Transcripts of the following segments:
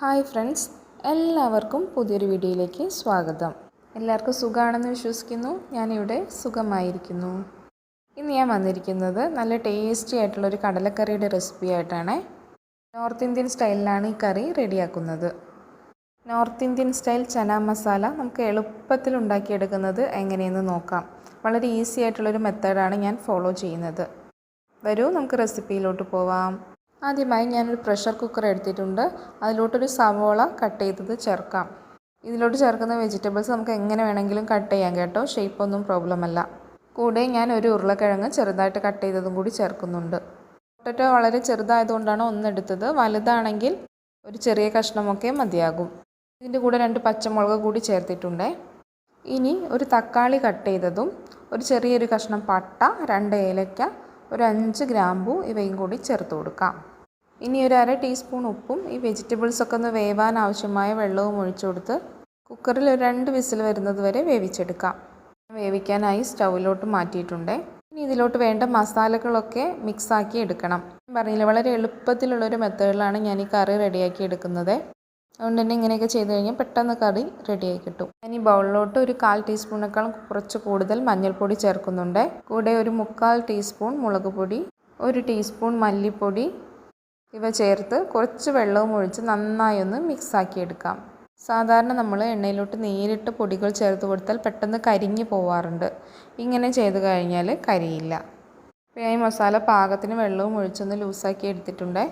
Hi friends എല്ലാവർക്കും പുതിയൊരു വീഡിയോയിലേക്ക് സ്വാഗതം. എല്ലാവർക്കും സുഖമാണെന്ന് വിശ്വസിക്കുന്നു. ഞാനിവിടെ സുഖമായിരിക്കുന്നു. ഇന്ന് ഞാൻ വന്നിരിക്കുന്നത് നല്ല ടേസ്റ്റി ആയിട്ടുള്ള ഒരു കടലക്കറിയുടെ റെസിപ്പി ആയിട്ടാണ്. നോർത്ത് ഇന്ത്യൻ സ്റ്റൈലിലാണ് ഈ കറി റെഡിയാക്കുന്നത് north Indian style chana masala നമുക്ക് എളുപ്പത്തിൽ ഉണ്ടാക്കിയെടുക്കുന്നത് എങ്ങനെയെന്ന് നോക്കാം. വളരെ ഈസി ആയിട്ടുള്ളൊരു മെത്തേഡാണ് ഞാൻ ഫോളോ ചെയ്യുന്നത്. വരൂ നമുക്ക് റെസിപ്പിയിലോട്ട് പോവാം. ആദ്യമായി ഞാനൊരു പ്രഷർ കുക്കർ എടുത്തിട്ടുണ്ട്. അതിലോട്ടൊരു സവോള കട്ട് ചെയ്തത് ചേർക്കാം. ഇതിലോട്ട് ചേർക്കുന്ന വെജിറ്റബിൾസ് നമുക്ക് എങ്ങനെ വേണമെങ്കിലും കട്ട് ചെയ്യാം കേട്ടോ. ഷേപ്പ് ഒന്നും പ്രോബ്ലം അല്ല. കൂടെ ഞാൻ ഒരു ഉരുളക്കിഴങ്ങ് ചെറുതായിട്ട് കട്ട് ചെയ്തതും കൂടി ചേർക്കുന്നുണ്ട്. പൊട്ടറ്റോ വളരെ ചെറുതായതുകൊണ്ടാണ് ഒന്നെടുത്തത്. വലുതാണെങ്കിൽ ഒരു ചെറിയ കഷ്ണമൊക്കെ മതിയാകും. ഇതിന്റെ കൂടെ രണ്ട് പച്ചമുളക് കൂടി ചേർത്തിട്ടുണ്ട്. ഇനി ഒരു തക്കാളി കട്ട് ചെയ്തതും ഒരു ചെറിയൊരു കഷ്ണം പട്ട രണ്ട് ഏലക്ക ഒരു അഞ്ച് ഗ്രാമ്പു ഇവയും കൂടി ചേർത്ത് കൊടുക്കാം. ഇനി ഒരു അര ടീസ്പൂൺ ഉപ്പും ഈ വെജിറ്റബിൾസൊക്കെ ഒന്ന് വേവാൻ ആവശ്യമായ വെള്ളവും ഒഴിച്ചു കൊടുത്ത് കുക്കറിൽ ഒരു രണ്ട് വിസിൽ വരുന്നത് വരെ വേവിച്ചെടുക്കാം. വേവിക്കാനായി സ്റ്റൗവിലോട്ട് മാറ്റിയിട്ടുണ്ട്. ഇനി ഇതിലോട്ട് വേണ്ട മസാലകളൊക്കെ മിക്സാക്കി എടുക്കണം. പറഞ്ഞില്ല വളരെ എളുപ്പത്തിലുള്ളൊരു മെത്തേഡിലാണ് ഞാൻ ഈ കറി റെഡിയാക്കി എടുക്കുന്നത്. അതുകൊണ്ട് തന്നെ ഇങ്ങനെയൊക്കെ ചെയ്ത് കഴിഞ്ഞാൽ പെട്ടെന്ന് കറി റെഡിയായി കിട്ടും. ഞാൻ ഈ ബൗളിലോട്ട് ഒരു കാൽ ടീസ്പൂണേക്കാളും കുറച്ച് കൂടുതൽ മഞ്ഞൾപ്പൊടി ചേർക്കുന്നുണ്ട്. കൂടെ ഒരു മുക്കാൽ ടീസ്പൂൺ മുളക് പൊടി ഒരു ടീസ്പൂൺ മല്ലിപ്പൊടി ഇവ ചേർത്ത് കുറച്ച് വെള്ളവും ഒഴിച്ച് നന്നായി ഒന്ന് മിക്സാക്കി എടുക്കാം സാധാരണ നമ്മൾ എണ്ണയിലോട്ട് നേരിട്ട് പൊടികൾ ചേർത്ത് കൊടുത്താൽ പെട്ടെന്ന് കരിഞ്ഞു പോവാറുണ്ട്. ഇങ്ങനെ ചെയ്ത് കഴിഞ്ഞാൽ കരിയില്ല. അപ്പോൾ ഈ മസാല പാകത്തിന് വെള്ളവും ഒഴിച്ചൊന്ന് ലൂസാക്കി എടുത്തിട്ടുണ്ട്.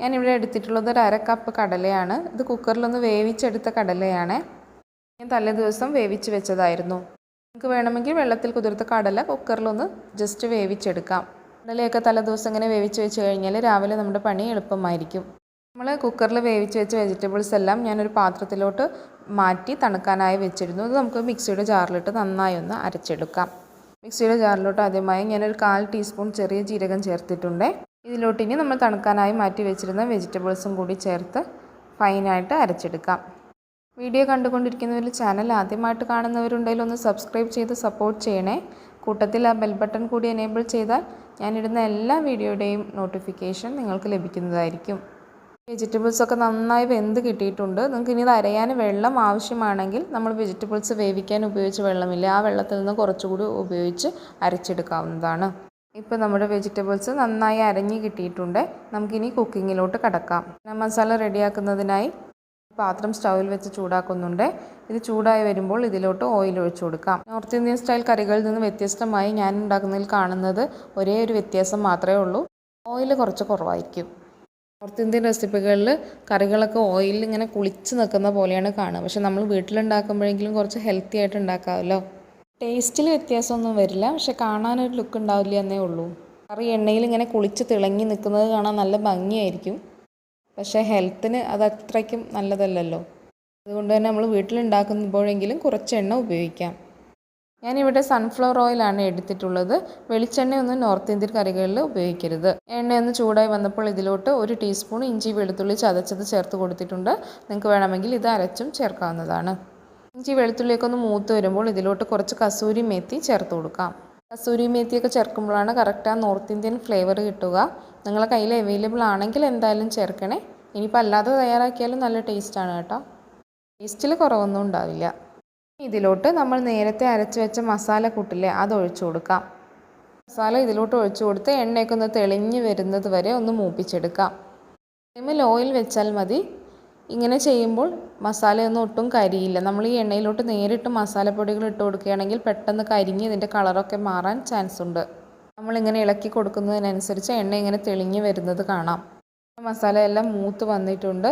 ഞാനിവിടെ എടുത്തിട്ടുള്ളത് ഒരു അര കപ്പ് കടലയാണ്. ഇത് കുക്കറിലൊന്ന് വേവിച്ചെടുത്ത കടലയാണ്. ഞാൻ തലേ ദിവസം വേവിച്ച് വെച്ചതായിരുന്നു. നിങ്ങൾക്ക് വേണമെങ്കിൽ വെള്ളത്തിൽ കുതിർത്ത കടല കുക്കറിലൊന്ന് ജസ്റ്റ് വേവിച്ചെടുക്കാം. കടലയൊക്കെ തലേദിവസം ഇങ്ങനെ വേവിച്ച് വെച്ച് കഴിഞ്ഞാൽ രാവിലെ നമ്മുടെ പണി എളുപ്പമായിരിക്കും. നമ്മൾ കുക്കറിൽ വേവിച്ച് വെച്ച വെജിറ്റബിൾസ് എല്ലാം ഞാനൊരു പാത്രത്തിലോട്ട് മാറ്റി തണുക്കാനായി വെച്ചിരുന്നു. അത് നമുക്ക് മിക്സിയുടെ ജാറിലിട്ട് നന്നായി ഒന്ന് അരച്ചെടുക്കാം. മിക്സിയുടെ ജാറിലോട്ട് ആദ്യമായി ഞാനൊരു കാൽ ടീസ്പൂൺ ചെറിയ ജീരകം ചേർത്തിട്ടുണ്ട്. ഇതിലോട്ട് ഇനി നമ്മൾ തണുക്കാനായി മാറ്റി വെച്ചിരുന്ന വെജിറ്റബിൾസും കൂടി ചേർത്ത് ഫൈനായിട്ട് അരച്ചെടുക്കാം. വീഡിയോ കണ്ടുകൊണ്ടിരിക്കുന്നവരിൽ ചാനൽ ആദ്യമായിട്ട് കാണുന്നവരുണ്ടെങ്കിൽ ഒന്ന് സബ്സ്ക്രൈബ് ചെയ്ത് സപ്പോർട്ട് ചെയ്യണേ. കൂട്ടത്തിൽ ആ ബെൽ ബട്ടൺ കൂടി എനേബിൾ ചെയ്താൽ ഞാനിടുന്ന എല്ലാ വീഡിയോയുടെയും നോട്ടിഫിക്കേഷൻ നിങ്ങൾക്ക് ലഭിക്കുന്നതായിരിക്കും. വെജിറ്റബിൾസ് ഒക്കെ നന്നായി വെന്ത് കിട്ടിയിട്ടുണ്ട്. നിങ്ങൾക്ക് ഇനി ഇത് അരയാൻ വെള്ളം ആവശ്യമാണെങ്കിൽ നമ്മൾ വെജിറ്റബിൾസ് വേവിക്കാൻ ഉപയോഗിച്ച വെള്ളമില്ല. ആ വെള്ളത്തിൽ നിന്ന് കുറച്ചുകൂടി ഉപയോഗിച്ച് അരച്ചെടുക്കാവുന്നതാണ്. ഇപ്പോൾ നമ്മുടെ വെജിറ്റബിൾസ് നന്നായി അരഞ്ഞ് കിട്ടിയിട്ടുണ്ട്. നമുക്കിനി കുക്കിങ്ങിലോട്ട് കടക്കാം. മസാല റെഡിയാക്കുന്നതിനായി പാത്രം സ്റ്റൗവിൽ വെച്ച് ചൂടാക്കുന്നുണ്ട്. ഇത് ചൂടായി വരുമ്പോൾ ഇതിലോട്ട് ഓയിൽ ഒഴിച്ചു കൊടുക്കാം. നോർത്ത് ഇന്ത്യൻ സ്റ്റൈൽ കറികളിൽ നിന്ന് വ്യത്യസ്തമായി ഞാൻ ഉണ്ടാക്കുന്നതിൽ കാണുന്നത് ഒരേ ഒരു വ്യത്യാസം മാത്രമേ ഉള്ളൂ. ഓയിൽ കുറച്ച് കുറവായിരിക്കും. നോർത്ത് ഇന്ത്യൻ റെസിപ്പികളിൽ കറികളൊക്കെ ഓയിലിൽ ഇങ്ങനെ കുളിച്ച് നിൽക്കുന്ന പോലെയാണ് കാണുക. പക്ഷെ നമ്മൾ വീട്ടിലുണ്ടാക്കുമ്പോഴെങ്കിലും കുറച്ച് ഹെൽത്തി ആയിട്ട് ഉണ്ടാക്കാമല്ലോ. ടേസ്റ്റിൽ വ്യത്യാസമൊന്നും വരില്ല. പക്ഷെ കാണാനൊരു ലുക്ക് ഉണ്ടാവില്ല എന്നേ ഉള്ളൂ. കറി എണ്ണയിൽ ഇങ്ങനെ കുളിച്ച് തിളങ്ങി നിൽക്കുന്നത് കാണാൻ നല്ല ഭംഗിയായിരിക്കും. പക്ഷേ ഹെൽത്തിന് അത് അത്രയ്ക്കും നല്ലതല്ലല്ലോ. അതുകൊണ്ട് തന്നെ നമ്മൾ വീട്ടിലുണ്ടാക്കുമ്പോഴെങ്കിലും കുറച്ച് എണ്ണ ഉപയോഗിക്കാം. ഞാനിവിടെ സൺഫ്ലവർ ഓയിലാണ് എടുത്തിട്ടുള്ളത്. വെളിച്ചെണ്ണയൊന്നും നോർത്ത് ഇന്ത്യൻ കറികളിൽ ഉപയോഗിക്കരുത്. എണ്ണയൊന്ന് ചൂടായി വന്നപ്പോൾ ഇതിലോട്ട് ഒരു ടീസ്പൂൺ ഇഞ്ചി വെളുത്തുള്ളി ചതച്ചത് ചേർത്ത് കൊടുത്തിട്ടുണ്ട്. നിങ്ങൾക്ക് വേണമെങ്കിൽ ഇത് അരച്ചും ചേർക്കാവുന്നതാണ്. ഇഞ്ചി വെളുത്തുള്ളിയൊക്കെ ഒന്ന് മൂത്ത് വരുമ്പോൾ ഇതിലോട്ട് കുറച്ച് കസൂരി മേത്തി ചേർത്ത് കൊടുക്കാം. കസൂരി മേത്തിയൊക്കെ ചേർക്കുമ്പോഴാണ് കറക്റ്റ് ആ നോർത്ത് ഇന്ത്യൻ ഫ്ലേവർ കിട്ടുക. നിങ്ങളെ കയ്യിൽ അവൈലബിൾ ആണെങ്കിൽ എന്തായാലും ചേർക്കണേ. ഇനിയിപ്പോൾ അല്ലാതെ തയ്യാറാക്കിയാലും നല്ല ടേസ്റ്റാണ് കേട്ടോ. ടേസ്റ്റിൽ കുറവൊന്നും ഉണ്ടാവില്ല. ഇതിലോട്ട് നമ്മൾ നേരത്തെ അരച്ച് വെച്ച മസാല കൂട്ടില്ലേ അത് ഒഴിച്ചു കൊടുക്കാം. മസാല ഇതിലോട്ട് ഒഴിച്ചു കൊടുത്ത് എണ്ണയൊക്കെ ഒന്ന് തെളിഞ്ഞ് വരുന്നത് വരെ ഒന്ന് മൂപ്പിച്ചെടുക്കാം. ഫ്ലെയിമിൽ ഓയിൽ വെച്ചാൽ മതി. ഇങ്ങനെ ചെയ്യുമ്പോൾ മസാലയൊന്നും ഒട്ടും കരിയില്ല. നമ്മൾ ഈ എണ്ണയിലോട്ട് നേരിട്ട് മസാലപ്പൊടികൾ ഇട്ട് കൊടുക്കുകയാണെങ്കിൽ പെട്ടെന്ന് കരിഞ്ഞ് ഇതിന്റെ കളറൊക്കെ മാറാൻ ചാൻസ് ഉണ്ട്. നമ്മളിങ്ങനെ ഇളക്കി കൊടുക്കുന്നതിനനുസരിച്ച് എണ്ണ ഇങ്ങനെ തെളിഞ്ഞു വരുന്നത് കാണാം. മസാല എല്ലാം മൂത്ത് വന്നിട്ടുണ്ട്.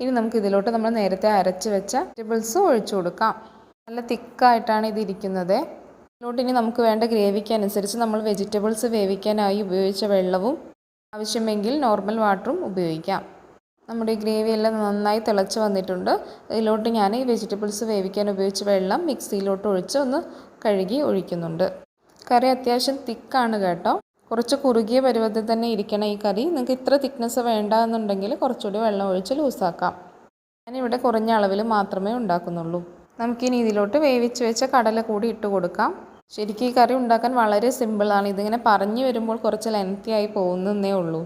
ഇനി നമുക്ക് ഇതിലോട്ട് നമ്മൾ നേരത്തെ അരച്ച് വെച്ച വെജിറ്റബിൾസ് ഒഴിച്ചു കൊടുക്കാം. നല്ല തിക്കായിട്ടാണ് ഇതിരിക്കുന്നത്. ഇതിലോട്ട് ഇനി നമുക്ക് വേണ്ട ഗ്രേവിക്ക് അനുസരിച്ച് നമ്മൾ വെജിറ്റബിൾസ് വേവിക്കാനായി ഉപയോഗിച്ച വെള്ളവും ആവശ്യമെങ്കിൽ നോർമൽ വാട്ടറും ഉപയോഗിക്കാം. നമ്മുടെ ഗ്രേവി എല്ലാം നന്നായി തിളച്ച് വന്നിട്ടുണ്ട്. ഇതിലോട്ട് ഞാൻ ഈ വെജിറ്റബിൾസ് വേവിക്കാൻ ഉപയോഗിച്ച വെള്ളം മിക്സിയിലോട്ട് ഒഴിച്ച് ഒന്ന് കഴുകി ഒഴിക്കുന്നുണ്ട്. കറി അത്യാവശ്യം തിക്കാണ് കേട്ടോ. കുറച്ച് കുറുകിയ പരുവത്തിൽ തന്നെ ഇരിക്കണം ഈ കറി. നിങ്ങൾക്ക് ഇത്ര തിക്നെസ് വേണ്ട എന്നുണ്ടെങ്കിൽ കുറച്ചുകൂടി വെള്ളം ഒഴിച്ച് ലൂസാക്കാം. ഞാനിവിടെ കുറഞ്ഞ അളവിൽ മാത്രമേ ഉണ്ടാക്കുന്നുള്ളൂ. നമുക്കിനി ഇതിലോട്ട് വേവിച്ച് വെച്ച കടല കൂടി ഇട്ട് കൊടുക്കാം. ശരിക്കും ഈ കറി ഉണ്ടാക്കാൻ വളരെ സിമ്പിളാണ് ഇതിങ്ങനെ പറഞ്ഞു വരുമ്പോൾ കുറച്ച് ലെങ്തി ആയി പോകുന്നതേ ഉള്ളൂ.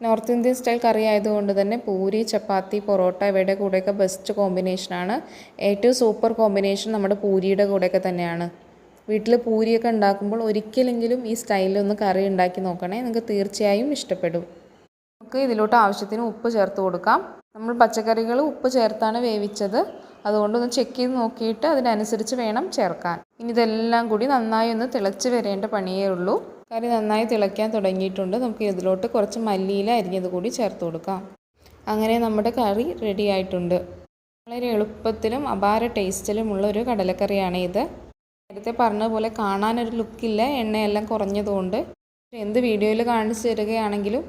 നോർത്ത് ഇന്ത്യൻ സ്റ്റൈൽ കറി ആയതുകൊണ്ട് തന്നെ പൂരി ചപ്പാത്തി പൊറോട്ട ഇവയുടെ കൂടെയൊക്കെ ബെസ്റ്റ് കോമ്പിനേഷനാണ് ഏറ്റവും സൂപ്പർ കോമ്പിനേഷൻ നമ്മുടെ പൂരിയുടെ കൂടെയൊക്കെ തന്നെയാണ്. വീട്ടിൽ പൂരിയൊക്കെ ഉണ്ടാക്കുമ്പോൾ ഒരിക്കലെങ്കിലും ഈ സ്റ്റൈലിലൊന്ന് കറി ഉണ്ടാക്കി നോക്കണേ. നിങ്ങൾക്ക് തീർച്ചയായും ഇഷ്ടപ്പെടും. നമുക്ക് ഇതിലോട്ട് ആവശ്യത്തിന് ഉപ്പ് ചേർത്ത് കൊടുക്കാം. നമ്മൾ പച്ചക്കറികൾ ഉപ്പ് ചേർത്താണ് വേവിച്ചത്. അതുകൊണ്ട് ഒന്ന് ചെക്ക് ചെയ്ത് നോക്കിയിട്ട് അതിനനുസരിച്ച് വേണം ചേർക്കാൻ. ഇനി ഇതെല്ലാം കൂടി നന്നായി ഒന്ന് തിളച്ച് വരേണ്ട പണിയേ ഉള്ളൂ. കറി നന്നായി തിളയ്ക്കാൻ തുടങ്ങിയിട്ടുണ്ട്. നമുക്ക് ഇതിലോട്ട് കുറച്ച് മല്ലിയില അരിഞ്ഞത് കൂടി ചേർത്ത് കൊടുക്കാം. അങ്ങനെ നമ്മുടെ കറി റെഡി ആയിട്ടുണ്ട്. വളരെ എളുപ്പത്തിലും അപാര ടേസ്റ്റിലുമുള്ള ഒരു കടലക്കറിയാണ് ഇത് നേരത്തെ പറഞ്ഞതുപോലെ പോലെ കാണാനൊരു ലുക്കില്ല എണ്ണയെല്ലാം കുറഞ്ഞതുകൊണ്ട്. എന്ത് വീഡിയോയിൽ കാണിച്ചു തരികയാണെങ്കിലും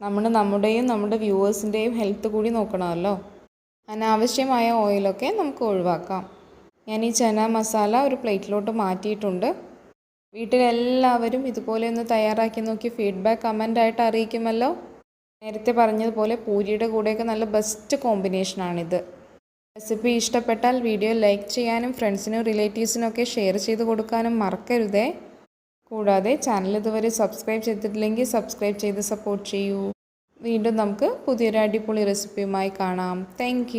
നമ്മൾ നമ്മുടെയും നമ്മുടെ വ്യൂവേഴ്സിന്റെയും ഹെൽത്ത് കൂടി നോക്കണമല്ലോ. അനാവശ്യമായ ഓയിലൊക്കെ നമുക്ക് ഒഴിവാക്കാം. ഞാൻ ഈ ചന മസാല ഒരു പ്ലേറ്റിലോട്ട് മാറ്റിയിട്ടുണ്ട്. വീട്ടിലെല്ലാവരും ഇതുപോലെ ഒന്ന് തയ്യാറാക്കി നോക്കി ഫീഡ്ബാക്ക് കമന്റായിട്ട് അറിയിക്കുമല്ലോ. നേരത്തെ പറഞ്ഞതുപോലെ പൂരിയുടെ കൂടെയൊക്കെ നല്ല ബെസ്റ്റ് കോമ്പിനേഷനാണിത്. റെസിപ്പി ഇഷ്ടപ്പെട്ടാൽ വീഡിയോ ലൈക്ക് ചെയ്യാനും ഫ്രണ്ട്സിനും റിലേറ്റീവ്സിനൊക്കെ ഷെയർ ചെയ്ത് കൊടുക്കാനും മറക്കരുതേ. കൂടാതെ ചാനൽ ഇതുവരെ സബ്സ്ക്രൈബ് ചെയ്തിട്ടില്ലെങ്കിൽ സബ്സ്ക്രൈബ് ചെയ്ത് സപ്പോർട്ട് ചെയ്യൂ. വീണ്ടും നമുക്ക് പുതിയൊരു അടിപൊളി റെസിപ്പിയുമായി കാണാം. താങ്ക്